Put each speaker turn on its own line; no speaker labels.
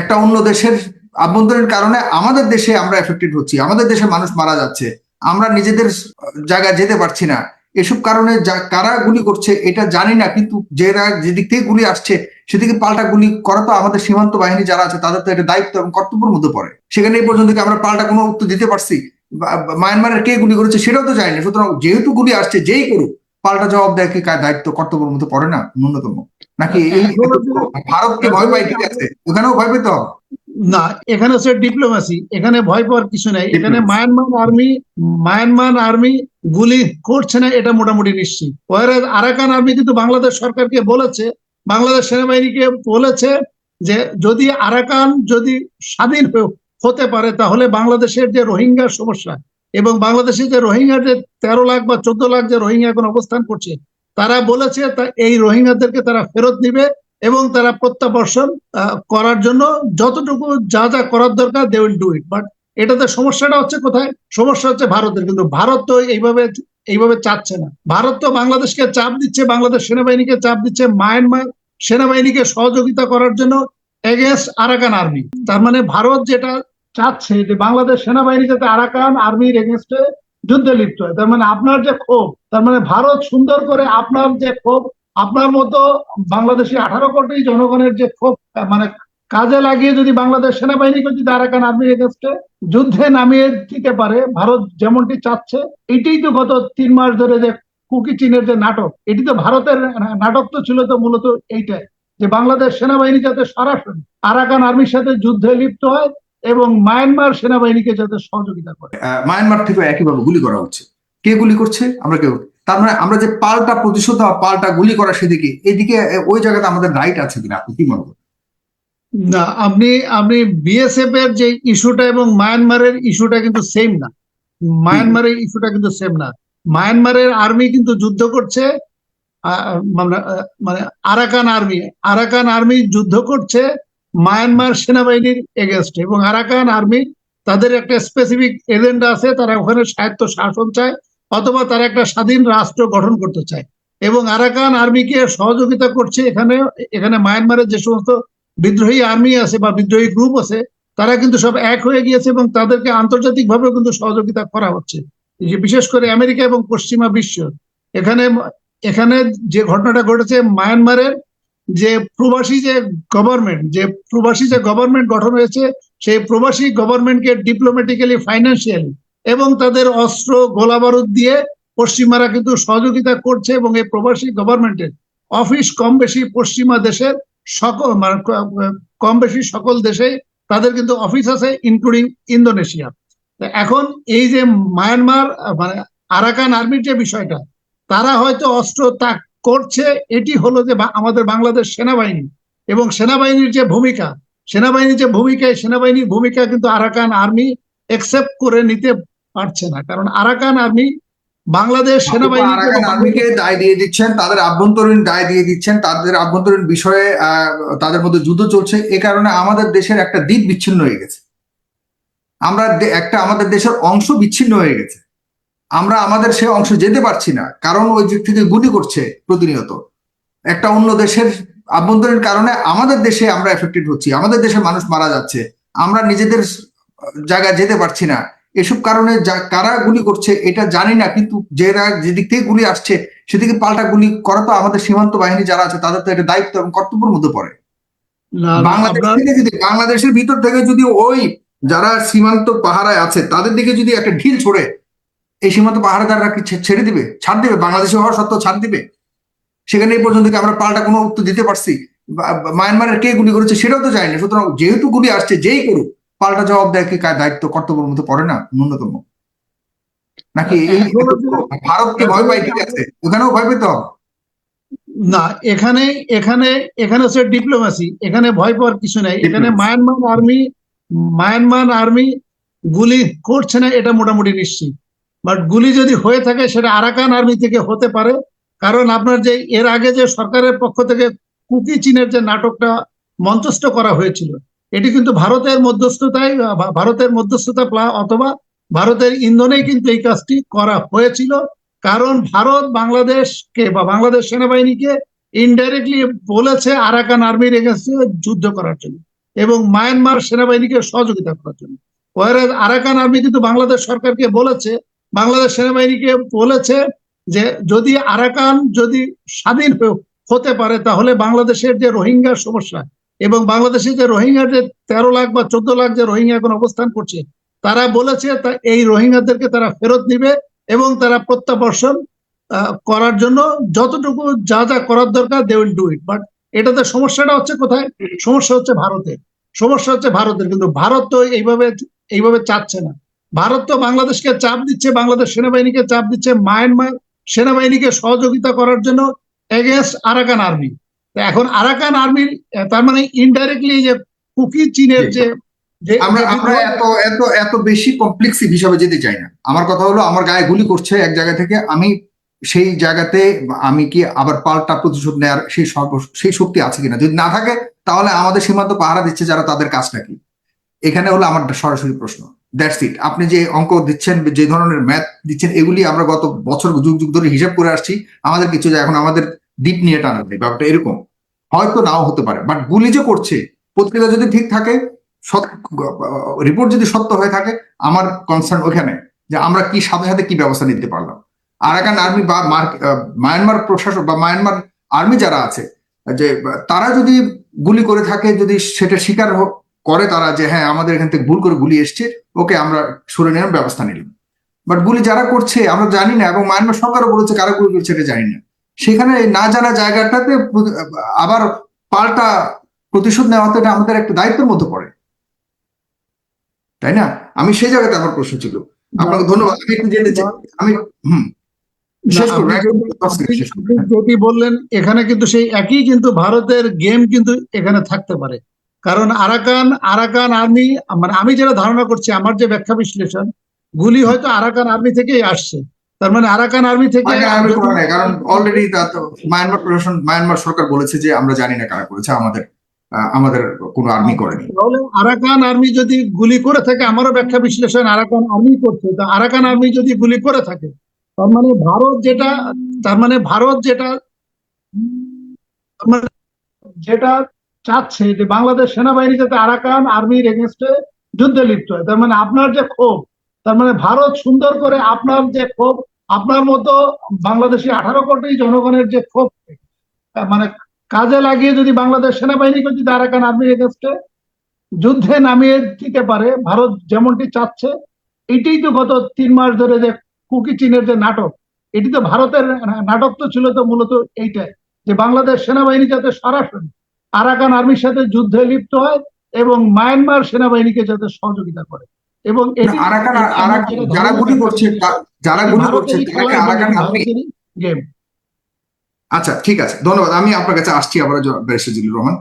একটা অন্য দেশের আভ্যন্তরীণ কারণে আমাদের দেশে আমরা এফেক্টেড হচ্ছি। আমাদের দেশে মানুষ মারা যাচ্ছে। আমরা নিজেদের জায়গায় যেতে পারছি না। এসব কারণে কারা গুলি করছে এটা জানি না, কিন্তু যে যেদিক থেকে গুলি আসছে, সেদিকে পাল্টা গুলি করা তো আমাদের সীমান্ত বাহিনী যারা আছে, তাদের তো এটা দায়িত্ব এবং কর্তব্যের মধ্যে পড়ে। সেখানে এই পর্যন্ত আমরা পাল্টা কোনো উত্তর দিতে পারছি? মায়ানমারের কে গুলি করেছে সেটাও তো জানি না। সুতরাং যেহেতু গুলি আসছে, যেই করুক, পাল্টা জবাব দেয় কি দায়িত্ব, কর্তব্যের মধ্যে পড়ে না? ন্যূনতম। নাকি এই ভারতকে ভয় পাই ঠিক আছে? ওখানেও ভয় পেতে? হবে
না এখানে হচ্ছে ডিপ্লোমেসি এখানে ভয় পাওয়ার কিছু নাই। এখানে মায়ানমার আর্মি মায়ানমার আর্মি গুলি করছে না এটা মোটামুটি নিশ্চিত। আরাকান আর্মি কিন্তু বাংলাদেশ সরকারকে বলেছে বাংলাদেশ সেনাবাহিনীকে বলেছে যে যদি আরাকান যদি স্বাধীন হতে পারে তাহলে বাংলাদেশের যে রোহিঙ্গার সমস্যা এবং বাংলাদেশের যে রোহিঙ্গা যে তেরো লাখ বা চোদ্দ লাখ যে রোহিঙ্গা এখন অবস্থান করছে তারা বলেছে এই রোহিঙ্গাদেরকে তারা ফেরত নিবে এবং তারা প্রত্যাবর্ষণ করার জন্য যতটুকু যা যা করার দরকার they will do it but এটাতে সমস্যাটা হচ্ছে কোথায়? সমস্যা হচ্ছে ভারতের, কিন্তু ভারত তো এইভাবে এইভাবে চাচ্ছে না। ভারত তো বাংলাদেশকে চাপ দিচ্ছে, বাংলাদেশ সেনাবাহিনীকে চাপ দিচ্ছে, মায়ানমার সেনাবাহিনীকে সহযোগিতা করার জন্য এগেনস্ট আরাকান আর্মি তার মানে ভারত যেটা চাচ্ছে যে বাংলাদেশ সেনাবাহিনী যাতে আরাকান আর্মির এগেনস্টে যুদ্ধে লিপ্ত হয়। তার মানে আপনার যে ক্ষোভ, তার মানে ভারত সুন্দর করে আপনার যে ক্ষোভ, আপনার মতো বাংলাদেশি আঠারো কোটি জনগণের যে ক্ষোভ মানে কাজে লাগিয়ে যদি বাংলাদেশ সেনাবাহিনীকে যদি আরাকান আর্মির এগেনস্টে, যুদ্ধে নামিয়ে দিতে পারে, ভারত যেমনটি চাচ্ছে, এটাই তো গত তিন মাস ধরে যে কুকি চীনের যে নাটক, এটি তো ভারতের নাটক তো ছিল তো মূলত এইটাই, যে বাংলাদেশ সেনাবাহিনী যাতে সরাসরি আরাকান আর্মির সাথে যুদ্ধে লিপ্ত হয় এবং মায়ানমার সেনাবাহিনীকে যাতে সহযোগিতা করে।
মায়ানমার থেকে একইভাবে গুলি করা হচ্ছে। কে গুলি করছে? আমরা কেউ। তার মানে আমরা যে পাল্টা প্রতিশোধ বা পাল্টা গুলি করা সেদিকে এদিকে ওই জায়গাতে আমাদের রাইট আছে কিনা আপনি কি মনে করেন?
না আপনি আপনি বিএসএফ এর যে ইস্যুটা এবং মায়ানমারের ইস্যুটা কিন্তু সেম না। মায়ানমারের ইস্যুটা কিন্তু সেম না। মায়ানমারের আর্মি কিন্তু যুদ্ধ করছে মানে মানে আরাকান আর্মি আরাকান আর্মি যুদ্ধ করছে মায়ানমার সেনাবাহিনীর এগেনস্ট এবং আরাকান আর্মি তাদের একটা স্পেসিফিক এজেন্ডা আছে, তারা ওখানে স্বায়ত্ত শাসন চায় অথবা তারা একটা স্বাধীন রাষ্ট্র গঠন করতে চায়। এবং আরাকান আর্মিকে সহযোগিতা করছে এখানে এখানে মায়ানমারের যে সমস্ত বিদ্রোহী আর্মি আছে বা বিদ্রোহী গ্রুপ আছে, তারা কিন্তু সব এক হয়ে গিয়েছে এবং তাদেরকে আন্তর্জাতিকভাবে কিন্তু সহযোগিতা করা হচ্ছে। বিশেষ করে আমেরিকা এবং পশ্চিমা বিশ্ব, এখানে এখানে যে ঘটনাটা ঘটেছে, মায়ানমারের যে প্রবাসী যে গভর্নমেন্ট যে প্রবাসী যে গভর্নমেন্ট গঠন হয়েছে, সেই প্রবাসী গভর্নমেন্টকে ডিপ্লোম্যাটিক্যালি ফাইন্যান্সিয়ালি এবং তাদের অস্ত্র গোলা বারুদ দিয়ে পশ্চিমারা কিন্তু সহযোগিতা করছে এবং এই প্রবাসী গভর্নমেন্টের অফিস কম বেশি পশ্চিমা দেশের সকল মানে কম বেশি সকল দেশে তাদের কিন্তু অফিস আছে ইনক্লুডিং ইন্দোনেশিয়া এখন এই যে মায়ানমার মানে আরাকান আর্মির যে বিষয়টা, তারা হয়তো অস্ত্র ত্যাগ করছে এটি হলো যে আমাদের বাংলাদেশ সেনাবাহিনী। এবং সেনাবাহিনীর যে ভূমিকা সেনাবাহিনীর যে ভূমিকা সেনাবাহিনীর ভূমিকা কিন্তু আরাকান আর্মি একসেপ্ট করে নিতে পারছে না। কারণ আরাকান আর্মি বাংলাদেশ সেনাবাহিনী
আরাকান আর্মিকে দায় দিয়ে দিচ্ছেন তাদের আভ্যন্তরীণ দায় দিয়ে দিচ্ছেন তাদের আভ্যন্তরীণ বিষয়ে আহ, তাদের মধ্যে যুদ্ধ চলছে। এ কারণে আমাদের দেশের একটা দিক বিচ্ছিন্ন হয়ে গেছে। আমরা একটা আমাদের দেশের অংশ বিচ্ছিন্ন হয়ে গেছে। আমরা আমাদের সে অংশ যেতে পারছি না কারণ ওই দিক থেকে গুলি করছে প্রতিনিয়ত। একটা অন্য দেশের আভ্যন্তরীণ কারণে আমাদের দেশে আমরা এফেক্টেড হচ্ছি আমাদের দেশে মানুষ মারা যাচ্ছে আমরা নিজেদের জায়গায় যেতে পারছি না। এসব কারণে কারা গুলি করছে এটা জানি না কিন্তু যারা যেদিক থেকে গুলি আসছে সেদিকে পাল্টা গুলি করা তো আমাদের সীমান্ত বাহিনী যারা আছে তাদের তো এটা দায়িত্ব এবং কর্তব্যের মধ্যে পড়ে। বাংলাদেশ থেকে যদি বাংলাদেশের ভিতর থেকে যদি ওই যারা সীমান্ত পাহারায় আছে তাদের দিকে যদি একটা ঢিল ছড়ে এই সীমান্ত পাহারাদাররা কি ছেড়ে দিবে? ছাড় দিবে? বাংলাদেশে হওয়ার সত্ত্বেও ছাড় দিবে? সেখানে এই পর্যন্ত কি আমরা পাল্টা কোনো উত্তর দিতে পারছি? মায়ানমারের কে গুলি করেছে সেটাও তো জানি না সুতরাং যেহেতু গুলি আসছে যেই করুক পাল্টা জবাব দেয় কি দায়িত্ব কর্তব্যের মধ্যে পড়ে না ন্যূনতম? নাকি ভারতকে ভয় পাই ঠিক আছে? ওখানেও ভয় পেতে হবে।
না এখানে এখানে এখানে হচ্ছে ডিপ্লোমেসি এখানে ভয় পাওয়ার কিছু নাই। এখানে মায়ানমার আর্মি মায়ানমার আর্মি গুলি করছে না এটা মোটামুটি নিশ্চিত। বাট গুলি যদি হয়ে থাকে, সেটা আরাকান আর্মি থেকে হতে পারে। কারণ আপনার যে, এর আগে যে সরকারের পক্ষ থেকে কুকি চীনের যে নাটকটা মঞ্চস্থ করা হয়েছিল, এটি কিন্তু ভারতের মধ্যস্থতায় ভারতের মধ্যস্থতা অথবা ভারতের ইন্ধনেই কিন্তু এই কাজটি করা হয়েছিল। কারণ ভারত বাংলাদেশকে বা বাংলাদেশ সেনাবাহিনীকে ইনডাইরেক্টলি বলেছে আরাকান আর্মির এগেন্সে যুদ্ধ করার জন্য এবং মায়ানমার সেনাবাহিনীকে সহযোগিতা করার জন্য। আরাকান আর্মি কিন্তু বাংলাদেশ সরকারকে বলেছে বাংলাদেশ সেনাবাহিনীকে বলেছে যে যদি আরাকান যদি স্বাধীন হতে পারে, তাহলে বাংলাদেশের যে রোহিঙ্গার সমস্যা এবং বাংলাদেশের যে রোহিঙ্গার যে তেরো লাখ বা চোদ্দ লাখ যে রোহিঙ্গা এখন অবস্থান করছে, তারা বলেছে তা এই রোহিঙ্গাদেরকে তারা ফেরত নিবে এবং তারা প্রত্যাবর্ষণ করার জন্য যতটুকু যা যা করার দরকার they will do it but এটাতে সমস্যাটা হচ্ছে কোথায়? সমস্যা হচ্ছে ভারতের। সমস্যা হচ্ছে ভারতের। কিন্তু ভারত তো এইভাবে এইভাবে চাচ্ছে না। ভারত তো বাংলাদেশকে চাপ দিচ্ছে বাংলাদেশ সেনাবাহিনীকে চাপ দিচ্ছে মায়ানমার সেনাবাহিনীকে সহযোগিতা করার জন্য এগেনস্ট আরাকান আর্মি এখন আরাকান আর্মির তার মানে ইনডাইরেক্টলি যে কুকি চীনের যে
আমরা আমরা এত এত এত বেশি কমপ্লেক্স হিসাবে যেতে চাই না। আমার কথা হলো আমার গায়ে গুলি করছে এক জায়গা থেকে আমি সেই জায়গাতে আমি কি আবার পাল্টা প্রতিশোধ নেওয়ার সেই সেই শক্তি আছে কিনা? যদি না থাকে তাহলে আমাদের সীমান্ত পাহারা দিচ্ছে যারা তাদের কাজটা কি? এখানে হলো আমার সরাসরি প্রশ্ন। দ্যাটস ইট আপনি যে অঙ্ক দিচ্ছেন, যে ধরনের ম্যাথ দিচ্ছেন, এগুলি আমরা গত বছর যুগ যুগ ধরে হিসাব করে আসছি। আমাদের কিছু যায় এখন আমাদের দ্বীপ নিয়ে টানা নেই, ব্যাপারটা এরকম। হয়তো নাও হতে পারে বাট গুলি যে করছে পত্রিকা যদি ঠিক থাকে রিপোর্ট যদি সত্য হয়ে থাকে, আমার কনসার্ন ওখানে যে আমরা কি সাথে সাথে কি ব্যবস্থা নিতে পারলাম। আরাকান আর্মি বা মায়ানমার প্রশাসক বা মায়ানমার আর্মি যারা আছে, যে তারা যদি গুলি করে থাকে, যদি সেটা হ- করে তারা যে হ্যাঁ আমাদের এখান থেকে ভুল করে গুলি এসছে ওকে আমরা সরে নেওয়ার ব্যবস্থা নিলাম। বাট গুলি যারা করছে আমরা জানি না এবং মায়ানমার সরকারও বলেছে কারা গুলি করছে এটা জানি না। সেখানে না জানা জায়গাটাতে আবার পাল্টা প্রতিশোধ নেওয়া তো এটা আমাদের একটা দায়িত্বের মধ্যে পড়ে। তাই না? আমি সেই জায়গাতে আমার প্রশ্ন ছিল। আপনাকে ধন্যবাদ। আমি একটু জেনে আমি হুম।
যেটি বললেন এখানে কিন্তু সেই একই কিন্তু ভারতের গেম কিন্তু এখানে থাকতে পারে। কারণ আরাকান আরাকান আর্মি মানে আমি যেটা ধারণা করছি আমার যে ব্যাখ্যা বিশ্লেষণ গুলি হয়তো আরাকান আর্মি থেকেই আসছে। তার মানে আরাকান আর্মি থেকে
কারণ অলরেডি মায়ানমার প্রশাসন মায়ানমার সরকার বলেছে যে আমরা জানি না কারা করেছে আমাদের আমাদের কোনো আর্মি করেনি।
তাহলে আরাকান আর্মি যদি গুলি করে থাকে আমারও ব্যাখ্যা বিশ্লেষণ আরাকান আর্মি করছে তো আরাকান আর্মি যদি গুলি করে থাকে তার মানে ভারত যেটা তার মানে ভারত যেটা মানে যেটা চাচ্ছে যে বাংলাদেশ সেনাবাহিনী যাতে আরাকান আর্মির এগেনস্টে যুদ্ধে লিপ্ত হয়। তার মানে আপনার যে ক্ষোভ, তার মানে ভারত সুন্দর করে আপনার যে ক্ষোভ, আপনার মতো বাংলাদেশি আঠারো কোটি জনগণের যে ক্ষোভ মানে কাজে লাগিয়ে যদি বাংলাদেশ সেনাবাহিনীকে যদি আরাকান আর্মির এগেনস্টে যুদ্ধে নামিয়ে দিতে পারে, ভারত যেমনটি চাচ্ছে, এটাই তো গত তিন মাস ধরে যে কুকি চীনের যে নাটক, এটি তো ভারতের নাটক তো ছিল তো মূলত এইটাই, যে বাংলাদেশ সেনাবাহিনী যাতে সরাসরি আরাকান আর্মির সাথে যুদ্ধে লিপ্ত হয় এবং মায়ানমার সেনাবাহিনীকে যাতে সহযোগিতা করে। এবং
আরাকান যারা গুলি করছে যারা গুলি করছে আরাকান আর্মি?
গেম।
আচ্ছা ঠিক আছে। ধন্যবাদ। আমি আপনার কাছে আসছি আবার ব্যারিস্টার রহমান।